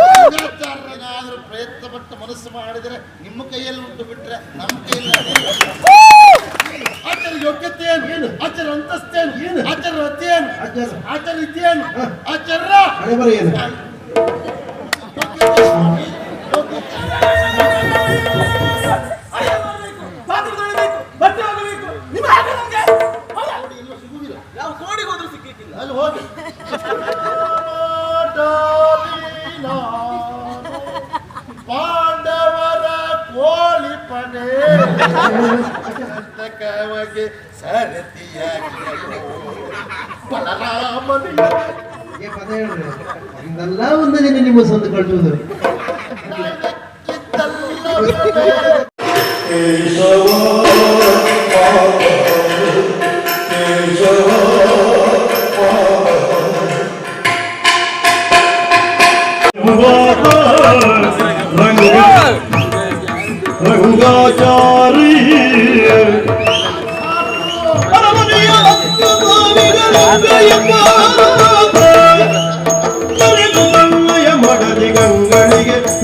ರಾಘವಾಚಾರ್ಯರೇನಾದ್ರೂ ಪ್ರಯತ್ನ ಪಟ್ಟು ಮನಸ್ಸು ಮಾಡಿದರೆ ನಿಮ್ಮ ಕೈಯಲ್ಲಿ ಉಂಟು ಬಿಟ್ರೆ ನಮ್ಮ ಕೈಯಲ್ಲಿ ಆಚಾರ ಯೋಗ್ಯತೆ ಏನು ಆಚಾರ ಅಂತಸ್ತೇನು ಏನು? ಆಚಾರ ಅಧ್ಯಯನ ಆಚಾರ. ಆಚಾರ. ಆಚಾರ ಏನು ಯೋಗ್ಯತೆ ಕವಗೆ ಸರತಿಯಾಗಿ ಬಲರಾಮನಿಗೆ ಏ ಪದ ಹೇಳ್ರಿ. ಇದೆಲ್ಲ ಒಂದು ದಿನ ನಿಮ್ಮ ಸ್ವಂತ ಕಳ್ಸುವುದು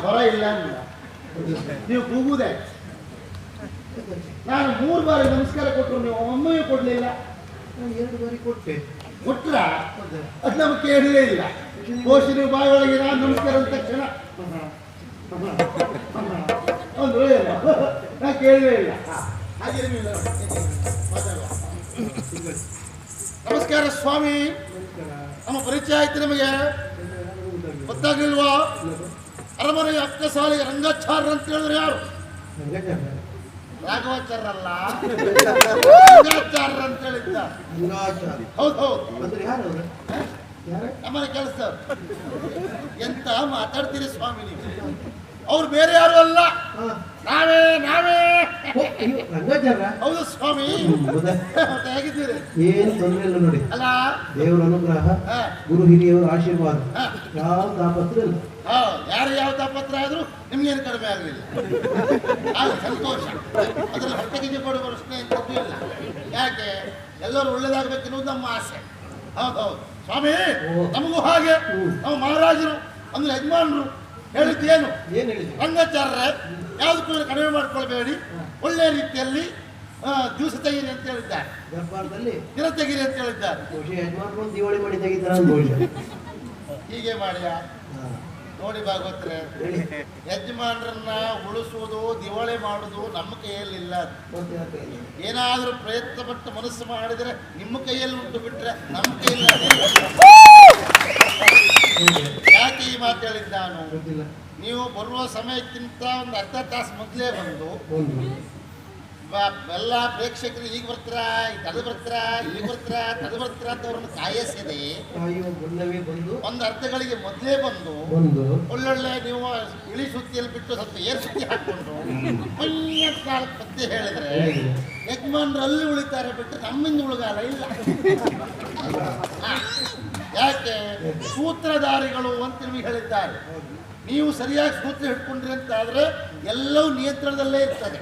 ಸ್ವರ ಇಲ್ಲ ಅಂದಿಲ್ಲ. ನೀವು ಕೂಗುದೇ. ನಾನು ಮೂರು ಬಾರಿ ನಮಸ್ಕಾರ ಕೊಟ್ಟರು ನೀವು ಒಮ್ಮೆಯೂ ಕೊಡ್ಲಿಲ್ಲ. ನಾನು ಎರಡು ಬಾರಿ ಕೊಟ್ಟೆ. ಕೊಟ್ರ? ಅದು ನಮಗೆ ಕೇಳಲೇ ಇಲ್ಲ. ಬಹುಶಃ ನೀವು ಬಾಯಿ ಒಳಗೆ ನಾನು ನಮಸ್ಕಾರ ಅಂದ ತಕ್ಷಣ. ಅಂದ್ರೆ ಇಲ್ಲ ನಾ ಕೇಳಲೇ ಇಲ್ಲ. ಹಾಗೆ ನಮಸ್ಕಾರ ಸ್ವಾಮಿ. ನಮ್ಮ ಪರಿಚಯ ಆಯ್ತು ನಿಮಗೆ? ಗೊತ್ತಾಗ್ಲಿಲ್ವಾ? ಅರಮನೆಯ ಅಕ್ಕಸಾಲಿ ರಂಗಾಚಾರ ಅಂತ ಹೇಳಿದ್ರೆ ಯಾರು? ರಂಗಾಚಾರ್ಯ ರಾಘವಾಚಾರ್ಯರಲ್ಲ ರಂಗಾಚಾರ್ಯ ಅಂತ ಹೇಳಿದ್ದ. ಹೌದು ಹೌದು. ನಮ್ಮನೆ ಕೆಲಸ ಎಂತ ಮಾತಾಡ್ತೀರಿ ಸ್ವಾಮಿ ನೀವು? ಅವ್ರು ಬೇರೆ ಯಾರು ಅಲ್ಲ? ನಾವೇ ನಾವೇ. ಹೌದು ಸ್ವಾಮಿ. ಹೇಗಿದ್ದೀರಿ? ಏನು ತೊಂದರೆ ಇಲ್ಲ ನೋಡಿ. ಅಲ್ಲ. ದೇವರ ಅನುಗ್ರಹ ಗುರು ಹಿರಿಯವರ ಆಶೀರ್ವಾದ ಯಾವ ತಾಪತ್ರ ಇಲ್ಲ. ಯಾರು ಯಾವ ತಾಪತ್ರ ಆದ್ರೂ ನಿಮ್ಗೇನು ಕಡಿಮೆ ಆಗಲಿಲ್ಲ. ಆಗ ಸಂತೋಷ. ಅದ್ರಲ್ಲಿ ಹೊಟ್ಟೆಗೆ ಕೊಡುವ ಪ್ರಶ್ನೆ ಇಲ್ಲ. ಯಾಕೆ? ಎಲ್ಲರೂ ಒಳ್ಳೇದಾಗಬೇಕೆನ್ನುವುದು ನಮ್ಮ ಆಸೆ. ಹೌದೌದು. ಸ್ವಾಮಿ. ನಮಗೂ ಹಾಗೆ. ನಾವು ಮಹಾರಾಜರು ಅಂದ್ರೆ ಯಜಮಾನರು ಹೇಳಿದ್ದೇನು ಏನು? ಹೇಳಿದ್ರು ರಂಗಾಚಾರ್ಯ ಯಾವುದಕ್ಕೂ ಕಡಿಮೆ ಮಾಡ್ಕೊಳ್ಬೇಡಿ. ಒಳ್ಳೆ ರೀತಿಯಲ್ಲಿ ದಿವಸ ತೆಗೀರಿ ಅಂತ ಹೇಳಿದ್ದಾರೆ. ದಿನ ತೆಗೀರಿ ಅಂತ ಹೇಳಿದ್ದಾರೆ. ಹೀಗೆ ಮಾಡಿಯ? ನೋಡಿ ಭಾಗವತ್ರೆ. ಯಜಮಾನರನ್ನ ಉಳಿಸುವುದು ದಿವಾಳಿ ಮಾಡುವುದು ನಮ್ಮ ಕೈಯಲ್ಲಿಲ್ಲ? ಏನಾದರೂ ಪ್ರಯತ್ನ ಪಟ್ಟು ಮನಸ್ಸು ಮಾಡಿದರೆ ನಿಮ್ಮ ಕೈಯಲ್ಲಿ ಉಂಟು ಬಿಟ್ರೆ ನಮ್ಮ ಕೈಯಲ್ಲಿ ಯಾಕೆ ಈ ಮಾತು ಹೇಳಿದ್ದ ನಾನು? ನೀವು ಬರುವ ಸಮಯಕ್ಕಿಂತ ಒಂದು ಅರ್ಧ ತಾಸು ಮೊದಲೇ ಬಂದು ಎಲ್ಲ ಪ್ರೇಕ್ಷಕರು ಈಗ ಬರ್ತೀರಾ? ಅದು ಬರ್ತೀರಾ? ಈಗ ಬರ್ತೀರಾ? ತದು ಬರ್ತೀರಾ ಅಂತ ಅವ್ರನ್ನ ಕಾಯಿಸಿದೆ ಒಂದು ಅರ್ಧಗಳಿಗೆ ಮೊದಲೇ ಬಂದು ಒಳ್ಳೊಳ್ಳೆ ನೀವು ಇಳಿ ಸುತ್ತಿಯಲ್ಲಿ ಬಿಟ್ಟು ಸ್ವಲ್ಪ ಏರ್ ಸುತ್ತಿ ಹಾಕೊಂಡು ಒಳ್ಳೆಯ ಕಾಲ ಪದ್ಧತಿ ಹೇಳಿದ್ರೆ? ಯಜಮಾನ್ರು ಅಲ್ಲಿ ಉಳಿತಾರೆ ಬಿಟ್ಟು ನಮ್ಮಿಂದ ಉಳಗಾಲ ಇಲ್ಲ. ಯಾಕೆ? ಸೂತ್ರಧಾರಿಗಳು ಅಂತ ನಿಮಗೆ ಹೇಳಿದ್ದಾರೆ. ನೀವು ಸರಿಯಾಗಿ ಸೂತ್ರ ಹಿಡ್ಕೊಂಡ್ರಿ ಅಂತ ಆದ್ರೆ ಎಲ್ಲವೂ ನಿಯಂತ್ರಣದಲ್ಲೇ ಇರ್ತದೆ.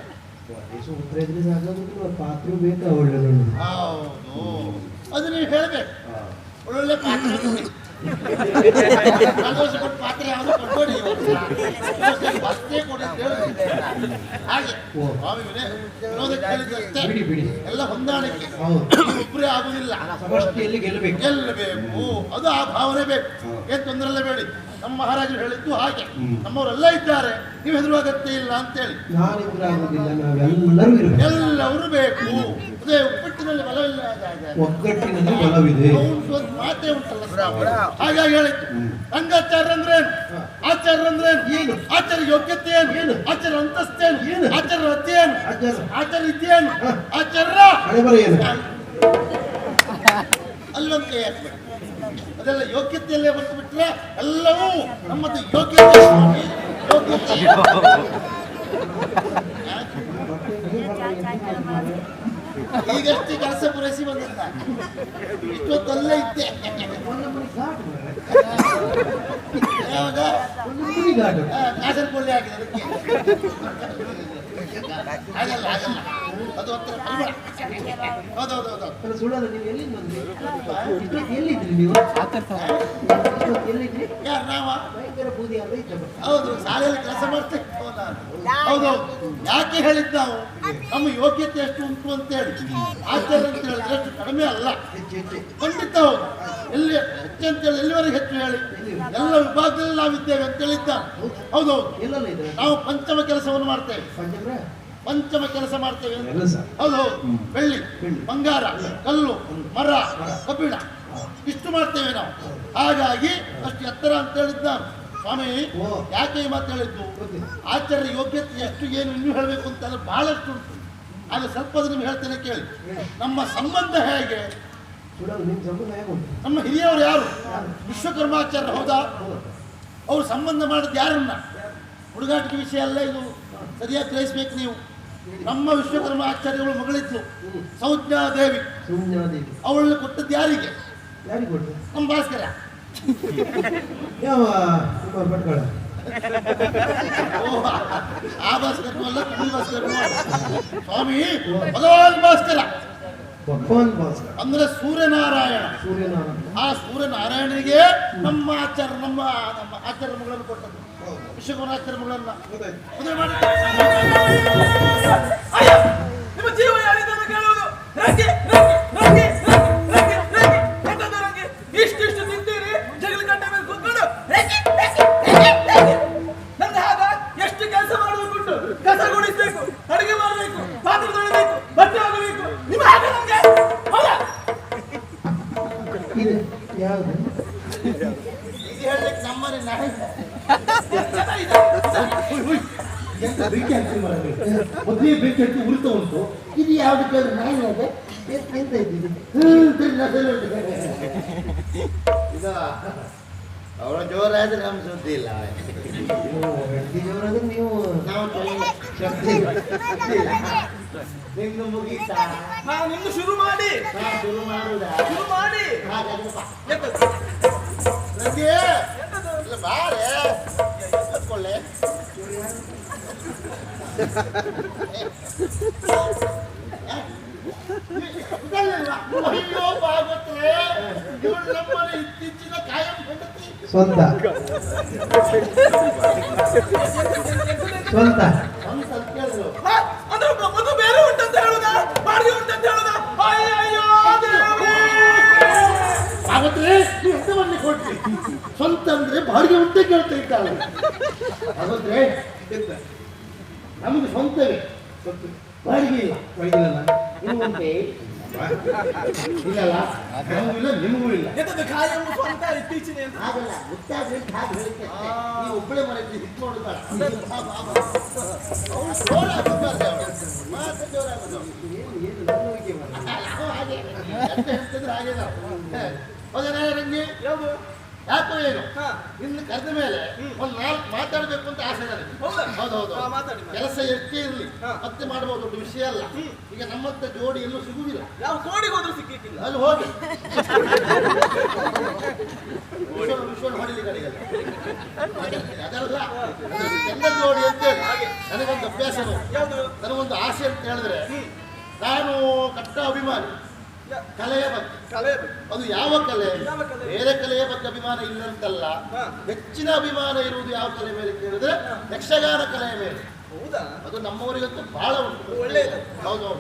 ಹೌದು ಅದು ನೀವು ಹೇಳ್ಬೇಕು ಒಳ್ಳೊಳ್ಳೆ ಪಾತ್ರೆ ಪಾತ್ರೆ ಯಾವುದು ಕೊಡ್ಬೇಡಿ ಕೊಡಿ. ಹಾಗೆ ಬಿಡಿ ಬಿಡಿ ಎಲ್ಲ ಹೊಂದಾಣಿಕೆ ಹೌದು ಒಬ್ಬರೇ ಆಗುದಿಲ್ಲ ಗೆಲ್ಲಬೇಕು ಅದು ಆ ಭಾವನೆ ಬೇಕು ಏನ್ ತೊಂದರೆ ಬೇಡಿ ನಮ್ಮ ಮಹಾರಾಜರು ಹೇಳಿದ್ದು ಹಾಗೆ. ನಮ್ಮವರೆಲ್ಲ ಇದ್ದಾರೆ. ನೀವು ಹೆದರುವ ಅಗತ್ಯ ಇಲ್ಲ ಅಂತೇಳಿ. ಎಲ್ಲವರು ಬೇಕು. ಅದೇ ಉಪ್ಪಿಟ್ಟಿನಲ್ಲಿ ಬಲವಿಲ್ಲ ಮಾತೇ ಉಂಟಲ್ಲ ಹಾಗಾಗಿ ಹೇಳಿದ್ದು ರಂಗಾಚಾರ್ಯ ಅಂದ್ರೆ ಆಚಾರ್ಯ ಅಂದ್ರೆ ಏನು? ಆಚಾರ್ಯ ಯೋಗ್ಯತೆ ಏನು? ಆಚಾರ ಅಂತಸ್ತೇನು ಏನು? ಆಚಾರ ಅಧ್ಯಯನ ಆಚಾರ ಆಚಾರ್ಯ. ಇದ್ದೇನು ಆಚಾರ ಏನು? ಅಲ್ಲೊಂದು ಕೈ ಅದೆಲ್ಲ ಯೋಗ್ಯತೆಯಲ್ಲೇ ಬಂದು ಬಿಟ್ರೆ ಎಲ್ಲವೂ ನಮ್ಮದು ಯೋಗ್ಯತೆ ಯೋಗ್ಯತೆ. ಈಗಷ್ಟೇ ಕೆಲಸ ಪೂರೈಸಿ ಬಂದಿದ್ದ ಇಷ್ಟೊತ್ತಲ್ಲೇ ಇದ್ದೆ. ಯಾವಾಗ ಕಾಸರಕೊಳ್ಳಿ ಆಗಿದೆ ಅದಕ್ಕೆ. ಹೌದು ಕೆಲಸ ಹೌದು ಯಾಕೆ ಹೇಳಿದ್ ನಾವು? ನಮ್ಮ ಯೋಗ್ಯತೆ ಎಷ್ಟು ಉಂಟು ಅಂತ ಹೇಳಿ. ಆಚಾರ ಅಂತ ಹೇಳಿದ್ರೆ ಅಷ್ಟು ಕಡಿಮೆ ಅಲ್ಲ. ಖಂಡಿತ ಹೌದು. ಎಲ್ಲಿ ಹೆಚ್ಚು ಅಂತೇಳಿ ಎಲ್ಲಿವರೆಗೆ ಹೆಚ್ಚು ಹೇಳಿ. ಎಲ್ಲ ವಿಭಾಗದಲ್ಲಿ ನಾವಿದ್ದೇವೆ ಅಂತ ಹೇಳಿದ್ದ. ಹೌದು. ನಾವು ಪಂಚಮ ಕೆಲಸವನ್ನು ಮಾಡ್ತೇವೆ. ಪಂಚಮ? ಕೆಲಸ ಮಾಡ್ತೇವೆ. ಹೌದು. ಹೌದು ಬೆಳ್ಳಿ. ಬಂಗಾರ ಕಲ್ಲು ಮರ ಕಬ್ಬಿಣ. ಇಷ್ಟು ಮಾಡ್ತೇವೆ ನಾವು. ಹಾಗಾಗಿ ಅಷ್ಟು ಎತ್ತರ ಅಂತ ಹೇಳಿದ್ದ. ಸ್ವಾಮಿ ಯಾಕೆ ಈ ಮಾತು ಹೇಳಿದ್ದು. ಆಚಾರ್ಯ ಯೋಗ್ಯತೆ ಎಷ್ಟು ಏನು ಇನ್ನೂ ಹೇಳಬೇಕು ಅಂತ ಬಹಳಷ್ಟು ಉಂಟು. ಆಗ ಸ್ವಲ್ಪ ನಿಮ್ಗೆ ಹೇಳ್ತೇನೆ ಕೇಳಿ. ನಮ್ಮ ಸಂಬಂಧ ಹೇಗೆ? ನಿಮ್ಮ ಉಂಟು ಹಿರಿಯವರು ಯಾರು? ವಿಶ್ವಕರ್ಮಾಚಾರ್ಯ ಹೌದಾ? ಅವ್ರು ಸಂಬಂಧ ಮಾಡಿದ ಯಾರನ್ನ? ಹುಡುಗಾಟಿಕೆ ವಿಷಯ ಅಲ್ಲ ಇದು. ಸರಿಯಾಗಿ ಗ್ರಹಿಸ್ಬೇಕು ನೀವು. ನಮ್ಮ ವಿಶ್ವಕರ್ಮ ಆಚಾರ್ಯಗಳು ಮಗಳಿತ್ತು ಸೌಜ್ಞಾದೇವಿ. ದೇವಿ ಅವಳನ್ನ ಕೊಟ್ಟದ್ದು ಯಾರಿಗೆ? ಯಾರಿಗೆ ಕೊಟ್ಟು ನಮ್ಮ ಭಾಸ್ಕರ. ಯಾವ ಆ ಭಾಸ್ಕರನೂ ಅಲ್ಲ ಈ ಭಾಸ್ಕರನೂ ಸ್ವಾಮಿ ಭಗವಾನ್ ಭಾಸ್ಕರ. ಭಗವಾನ್ ಭಾಸ್ಕರ್. ಅಂದ್ರೆ ಸೂರ್ಯನಾರಾಯಣ. ಸೂರ್ಯನಾರಾಯಣ. ಆ ಸೂರ್ಯನಾರಾಯಣನಿಗೆ ನಮ್ಮ ಆಚಾರ ನಮ್ಮ ನಮ್ಮ ಆಚಾರ ಮಗಳನ್ನು ಕೊಟ್ಟದ್ದು ಮದುವೆ ಮಾಡಿ ಅಯ್ಯ ನಿಮ್ಮ ಜೀವ ಕೇಳುವುದು? ರಂಗಿ ರಂಗಿ ರಂಗಿ ರಂಗಿ ರಂಗಿ ಎಂತದ್ದು ರಂಗಿ? ಇಷ್ಟಿಷ್ಟು ನಿಂತೀರಿ ಜಗಲಿ ಕಟ್ಟೆ ಮೇಲೆ ಕೂತ್ಕೊಂಡು ರಂಗಿ ರಂಗಿ ರಂಗಿ ರಂಗಿ. ನನ್ನ ಹಾಗ ಎಷ್ಟು ಕೆಲಸ ಮಾಡಬೇಕು ಕಸ ಗುಡಿಸಬೇಕು ಅಡುಗೆ ಮಾಡಬೇಕು ಪಾತ್ರೆ ತೊಳಿಬೇಕು ಬಟ್ಟೆ ಹೋಗಬೇಕು ಇದೆ ಯಾವುದು? ಮೊದಲೇ ಬೆಂಕಿ ಉರಿತಾ ಉಂಟು. ಇದು ಯಾವ್ದು ಕೇಳಿದ್ರೆ ನಾನು ಅದೇ ಎಂತ ಇದ್ದೀರಿ ಇದು ಅವಳ ಜೋರಾದ್ರೆ ನಮ್ಮ ಸುದ್ದಿ ಇಲ್ಲ. ಜೋರಾದ್ರೆ ನೀವು ನಾವು ನಿಂದು ಮುಗೀತಾ ಹಾ ನಿಮ್ದು ಶುರು ಮಾಡಿ ಹಾ ಶುರು ಮಾಡುದಾ ಶುರು ಮಾಡಿ? ಇಲ್ಲ ಬಾರೆ ಇವಳು ನಮ್ಮನೆ ಸ್ವಂತ ಸ್ವಂತ ಸ್ವಂತ ಅಂದ್ರೆ ಬಾಡಿಗೆ ಉಂಟೆ ಕೇಳ್ತಾ ಇದ್ದಾಳೆ ಭಾಗವತ್ರೆ ನಮಗೆ ಸ್ವಂತವೇ ಬಾಡಿಗೆ ಇಲ್ಲ ಒಳಗಿಲ್ಲಲ್ಲ ನಿಮಗುಂಟೆ ಇಲ್ಲಲ್ಲ ನಮಗೂ ಇಲ್ಲ ನಿಮಗೂ ಇಲ್ಲ ಎಂತದ್ದು ಕಾಯಂ ಸ್ವಂತ ಇತ್ತೀಚಿನ ಅಂತ ಹಾಗಲ್ಲ ಗೊತ್ತಾದ್ರೆ ಅಂತ ಹಾಗೆ ಹೇಳಿಕ್ಕೆ ಅಷ್ಟೇ. ನೀವು ಒಬ್ಬಳೆ ಮನೆಯಲ್ಲಿ ಹಿಟ್ ನೋಡುದಲ್ಲ ಮಾತು ಜೋರಾಗುದು ಏನು ಏನು ಲವಲವಿಕೆ ಮಾರ್ರೆ. ನಾವು ಹಾಗೆ ಎಂತ ಹೇಳ್ತಿದ್ರೆ ಹಾಗೆ ನಾವು ಹೌದಾ ರಂಗಿ ಯಾವುದು ಯಾಕೋ ಏನು? ಇನ್ನು ಕರೆದ ಮೇಲೆ ಒಂದು ನಾಲ್ಕು ಮಾತಾಡಬೇಕು ಅಂತ ಆಸೆ ನನಗೆ. ಹೌದಾ? ಹೌದೌದು. ಕೆಲಸ ಎಷ್ಟೇ ಇರಲಿ. ಮತ್ತೆ ಮಾಡಬಹುದು ದೊಡ್ಡ ವಿಷಯ ಅಲ್ಲ. ಈಗ ನಮ್ಮಂತ ಜೋಡಿ ಎಲ್ಲೂ ಸಿಗುವುದಿಲ್ಲ. ಯಾವ ಕೋಡಿಗೆ ಹೋದ್ರೂ ಸಿಕ್ಕಿಕ್ಕಿಲ್ಲ. ಅಲ್ಲಿ ಹೋಗಿ. ವಿಶ್ವ ಹೊಡಿಲಿ ಕಡೆಗೆ ಅದಲ್ಲ ಚಂದ ಜೋಡಿ ಅಂತೇಳಿ ನನಗೊಂದು ಅಭ್ಯಾಸ ನನಗೊಂದು ಆಸೆ ಅಂತ ಹೇಳಿದ್ರೆ ನಾನು ಕಟ್ಟ ಅಭಿಮಾನಿ. ಕಲೆಯ ಬಗ್ಗೆ. ಕಲೆ ಅದು ಯಾವ ಕಲೆ? ಬೇರೆ ಕಲೆಯ ಬಗ್ಗೆ ಅಭಿಮಾನ ಇಲ್ಲ ಅಂತಲ್ಲ ಹಾ. ಹೆಚ್ಚಿನ ಅಭಿಮಾನ ಇರುವುದು ಯಾವ ಕಲೆ ಮೇಲೆ ಕೇಳಿದ್ರೆ ಯಕ್ಷಗಾನ ಕಲೆಯ ಮೇಲೆ. ಹೌದಾ? ಅದು ನಮ್ಮವರಿಗಂತೂ ಬಹಳ ಉಂಟು. ಒಳ್ಳೆಯದು. ಹೌದು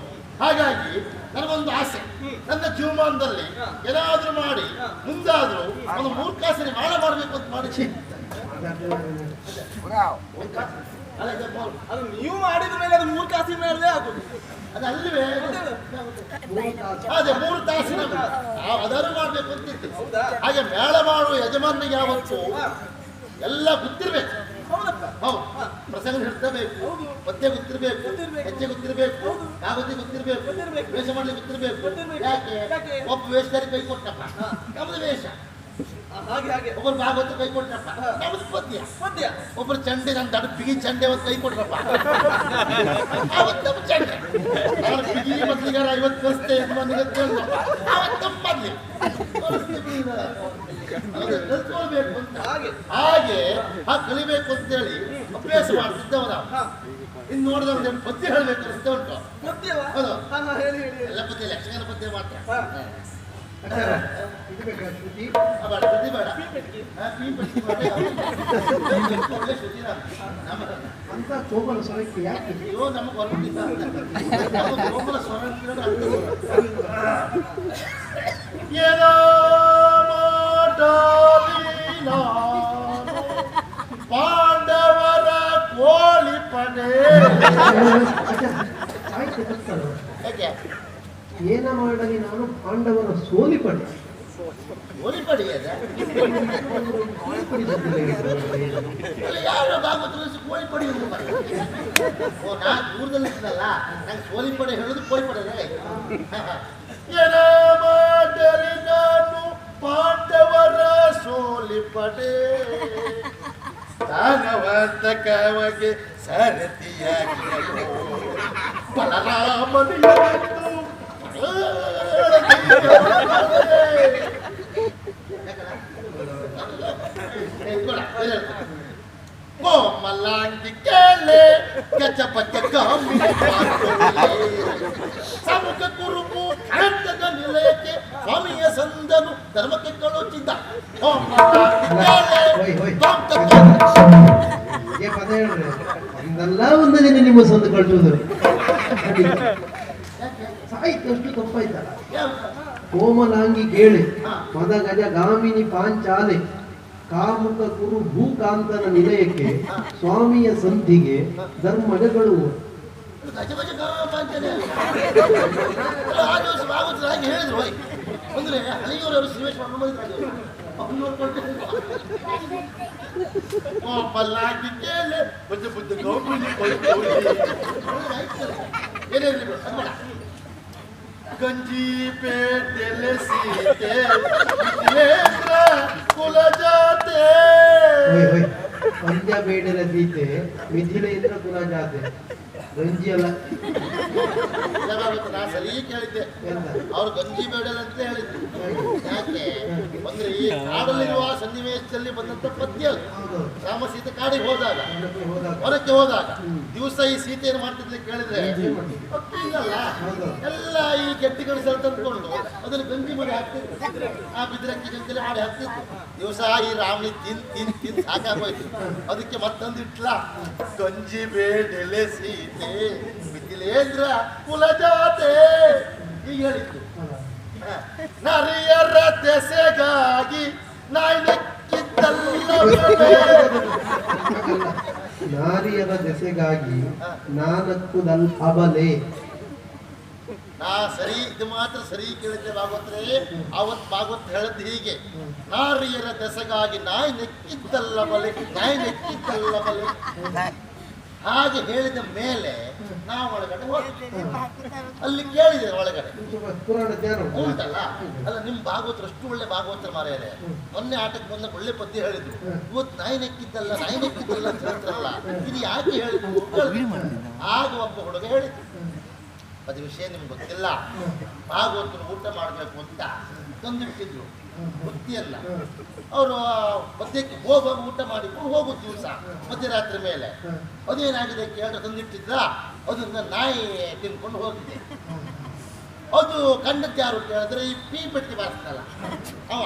ಹಾಗಾಗಿ ನನಗೊಂದು ಆಸೆ. ನನ್ನ ಜೀವಮಾನದಲ್ಲಿ ಏನಾದ್ರೂ ಮಾಡಿ ಮುಂದಾದ್ರೂ ಒಂದು ಮೂರ್ಖಾಸನೆ ಮಾಡ ಮಾಡಬೇಕು ಅಂತ ಮಾಡಿ ಅದು ನೀವು ಮಾಡಿದ ಮೇಲೆ ಅದು ಮೂರು ಕಾಸಿನ ಮೇಲೆ ಆಗುದು. ಅದು ಅಲ್ಲಿವೇ ಅದೇ ಮೂರು ತಾಸಿನ ಮಾಡ್ಬೇಕು ಅಂತಿತ್ತು? ಹಾಗೆ ಮೇಳ ಮಾಡುವ ಯಜಮಾನಿಗೆ ಯಾವತ್ತು ಎಲ್ಲ ಗೊತ್ತಿರ್ಬೇಕು. ಹೌದು. ಪ್ರಸಂಗ ಹಿಡ್ತಬೇಕು ಮತ್ತೆ ಗೊತ್ತಿರಬೇಕು. ಹೆಜ್ಜೆ ಗೊತ್ತಿರ್ಬೇಕು. ಯಾವತ್ತಿ ಕಾಗದಿ ಗೊತ್ತಿರಬೇಕು. ವೇಷ ಮಾಡ್ಲಿಕ್ಕೆ ಗೊತ್ತಿರಬೇಕು. ಯಾಕೆ? ಒಬ್ಬ ವೇಷಧಾರಿ ಕೈ ಕೊಟ್ಟಪ್ಪ. ಯಾವ್ದು ವೇಷ? ಹಾಗೆ ಹಾಗೆ. ಒಬ್ಬರು ಭಾಗವತ ಕೈ ಕೊಟ್ರಪ್ಪ. ನಮ್ದು ಪದ್ಯ ಪದ್ಯ ಒಬ್ಬರು ಚಂಡೆ ನನ್ನ ದಡ ಬಿಗಿ ಚಂಡೆ ಒಂದು ಕೈ ಕೊಟ್ರಪ್ಪ. ಅವತ್ತು ನಮ್ಮ ಚಂಡೆ. ಅವ್ರ ಬಿಗಿ ಮೊದಲಿಗಾರ ಐವತ್ತು ಇದು ಮಂದಿಗೆ ಕೇಳಿದ್ರಪ್ಪ ಅವತ್ತು ನಮ್ಮ ಮೊದ್ಲಿ ಕಲ್ತ್ಕೊಳ್ಬೇಕು ಅಂತ. ಹಾಗೆ. ಹಾಗೆ ಆ ಕಲಿಬೇಕು ಅಂತೇಳಿ ಅಭ್ಯಾಸ ಮಾಡ್ತಿದ್ದವ ನಾವು ಇನ್ನು ನೋಡಿದ ಒಂದು ಪದ್ಯ ಹೇಳಬೇಕು ಅಂತ ಉಂಟು. ಪದ್ಯವಾ? ಹೌದು. ಎಲ್ಲ ಪದ್ಯ ಯಕ್ಷಗಾನ ಪದ್ಯ ಮಾತ್ರ. ಹಾ. ಅಕ್ಕಾರ, ಇದು ಬೇಕಾ ಶ್ರುತಿ ಆ, ಬೇಡ ಪದ್ಯ ಬೇಡ ಪೀಪೆಟ್ಟಿ. ಆ, ಪೀ ಪಟ್ಟಿ ಬೇಡ. ಒಳ್ಳೆ ಶ್ರುತಿ ನಾನು. ನಮ್ಮ ಅಂತ ಕೋಮಲ ಸ್ವರಕ್ಕೆ ಯಾಕೆ ಅಯ್ಯೋ ನಮಗೆ ಹೊರಟಿಲ್ಲ ಗೋಕುಲ ಸ್ವರ ಕೇಳಿ ಅರ್ಥ ಏನೋ ಮಾಡಲಿ ನಾನು ಪಾಂಡವರ ಕೋಳಿ ಪಡೆ ಏನ ಮಾಡಲಿ ನಾನು ಪಾಂಡವರ ಸೋಲಿಪಡೆ. ಕೋಳಿ ಪಡೆ ಅದ ಅಲ್ಲಿ ಯಾರು ಭಾಗವತರು ಕೋಳಿ ಪಡೆ ಅಂತ ಬರ್ತಾರೆ. ಓ, ನಾ ದೂರದಲ್ಲಿ ಇದ್ನಲ್ಲ, ನಂಗೆ ಕೋಳಿ ಪಡೆ ಹೇಳುದು ಕೋಳಿ ಪಡೆ ಏನೋ ಮಾಡಲಿ ನಾನು ಪಾಂಡವರ ಸೋಲಿ ಪಡೆ ದಾನವಂತ ಕಮಗೆ ಸರತಿಯಾಗಿ ಬಲರಾಮನಿಯಂದು ಕೋಮಲಾಂಗಿ ಕೇಳೆ ಗಜಪಜ ಗಾಮಿ ಸಮುಖ ಕುರುಬು ಕಾಂತದ ನಿಲಯಕ್ಕೆ ಸ್ವಾಮಿಯ ಸಂದನು ಧರ್ಮಕ್ಕೆ ಕಳುಚಿದ್ದ ಕೋಮಲಾಂಗಿ ಹೋಯ್, ಹೋಯ್. ಕೇಳೆ ಕಾಂತ ಏ ಪದ ಹೇಳ್ರಿ ಒಂದಲ್ಲ ಒಂದು ದಿನ ನಿಮ್ಮ ಸಂದ ಕಳ್ಸುವುದು ಸಾಹಿತ್ಯ ಅಷ್ಟು ತಪ್ಪಾಯ್ತಲ್ಲ ಕೋಮಲಾಂಗಿ ಕೇಳಿ. ಮದ ಗಜ ಗಾಮಿನಿ ಪಾಂಚಾಲೆ, ಕಾಮುಕ ಕುರು ಭೂಕಾಂತನ ನಿಲಯಕ್ಕೆ ಸ್ವಾಮಿಯ ಸಂಧಿಗೆ ಧರ್ಮಜಗಳು ಹೇಳಿದ್ರು ಅಂದ್ರೆ ಕೋಮಲಾಂಗಿ ಕೇಳೆ. ಬುದ್ಧ ಬುದ್ಧ ಗೌಮಿನಿ ಏನೇನು ಗಂಜಿ ಪೇಟೆಲೆ ಸೀತೆ ಕುಲ ಜಾತೆ ಪಂದ್ಯ ಬೇಡರ ಸೀತೆ ಮಿಥಿಲೆಯಿಂದ ಕುಲ ಜಾತೆ ಗಂಜಿ ಅಲ್ಲ. ನಾ ಸರಿ ಕೇಳಿದ್ದೆ ಅವ್ರು ಗಂಜಿ ಬೇಡಲ್ಲ ಅಂತ ಹೇಳಿದ್ರು. ಯಾಕೆ? ಅಂದ್ರೆ ಈ ಕಾಡಲ್ಲಿರುವ ಸನ್ನಿವೇಶದಲ್ಲಿ ಬಂದಂತ ಪದ್ಯ ರಾಮ ಸೀತೆ ಕಾಡಿಗೆ ಹೋದಾಗ ಹೊರಕ್ಕೆ ಹೋದಾಗ ದಿವಸ ಈ ಸೀತೆಯನ್ನು ಮಾಡ್ತಿದ್ಲಿ ಕೇಳಿದ್ರೆ ಇಲ್ಲ. ಎಲ್ಲ ಈ ಗಟ್ಟಿ ಗಣಿಸಲು ತಂದ್ಕೊಂಡು ಅದನ್ನು ಗಂಜಿ ಮಾಡಿ ಹಾಕ್ತಿದ್ರು. ಆ ಬಿದ್ರಕ್ಕಿ ಗಂಜಲಿ ಮಾಡಿ ಹಾಕ್ತಿದ್ರು. ದಿವಸ ಈ ರಾಮನಿ ತಿನ್ ತಿನ್ ತಿನ್ ಸಾಕಾಗೋಯ್ತು. ಅದಕ್ಕೆ ಮತ್ತೊಂದು ಇಟ್ಲ? ಗಂಜಿ ಬೇಡೆಲೆ ಸೀತೆ, ಮಿಥಿಲೇಂದ್ರ ಕುಲಜಾತೆ ಈಗ ಹೇಳಿತ್ತು ಹ. ನರಿಯರ ದೆಸೆಗಾಗಿ ನಾರಿಯರ ದೆಸೆಗಾಗಿ ನಾನಕ್ಕುದಲ್ ಅಬಲೆ. ನಾ ಸರಿ, ಇದು ಮಾತ್ರ ಸರಿ ಕೇಳಿದ್ದೆ ಭಾಗವತ್ರೆ ಅವತ್ ಭಾಗವತ್ ಹೇಳದ್ ಹೀಗೆ. ನಾರಿಯರ ದೆಸಗಾಗಿ ನಾಯಿ ನೆಕ್ಕಿದ್ದಲ್ಲ ಬಲೆ, ನಾಯಿ ನೆಕ್ಕಿದ್ದಲ್ಲ ಬಲೆ. ಹಾಗೆ ಹೇಳಿದ ಮೇಲೆ ನಾ ಒಳಗಡೆ ಅಲ್ಲಿ ಕೇಳಿದೆ ಒಳಗಡೆ. ಉಂಟಲ್ಲ? ಅಲ್ಲ, ನಿಮ್ ಭಾಗವತರು ಅಷ್ಟು ಒಳ್ಳೆ ಭಾಗವತರು ಮಾರ್ಯಾರೆ ಮೊನ್ನೆ ಆಟಕ್ಕೆ ಬಂದ ಒಳ್ಳೆ ಪದ್ಯ ಹೇಳಿದ್ರು. ಇವತ್ತು ನಾಯಿ ನೆಕ್ಕಿದ್ದಲ್ಲ ನಾಯಿ ನೆಕ್ಕಿದ್ದಲ್ಲ ಅಂತ ಹೇಳ್ತಾರಲ್ಲ. ಇದು ಯಾಕೆ ಹೇಳಿದ್ರು? ಆಗ ಒಬ್ಬ ಹುಡುಗ ಹೇಳಿದ್ರು. ಅದು ವಿಷಯ ನಿಮ್ಗೆ ಗೊತ್ತಿಲ್ಲ. ಭಾಗವತರು ಊಟ ಮಾಡಬೇಕು ಅಂತ ತಂದಿಟ್ಟಿದ್ರು. ಬುತ್ತಿಯಲ್ಲ ಅವರು ಮಧ್ಯಕ್ಕೆ ಹೋಗುವಾಗ ಊಟ ಮಾಡಿಕೊಂಡು ಹೋಗು ದಿವಸ, ಮಧ್ಯರಾತ್ರಿ ಮೇಲೆ. ಅದೇನಾಗಿದೆ ಕೇಳಿದ್ರೆ ತಂದಿಟ್ಟಿದ್ರ? ಅದನ್ನ ನಾಯಿ ತಿನ್ಕೊಂಡು ಹೋಗಿದೆ. ಅದು ಕಂಡದ್ದು ಯಾರು ಕೇಳಿದ್ರೆ ಈ ಪೀ ಪಟ್ಟಿ ಬಾರಿಸ್ತಲ್ಲ ಅವ.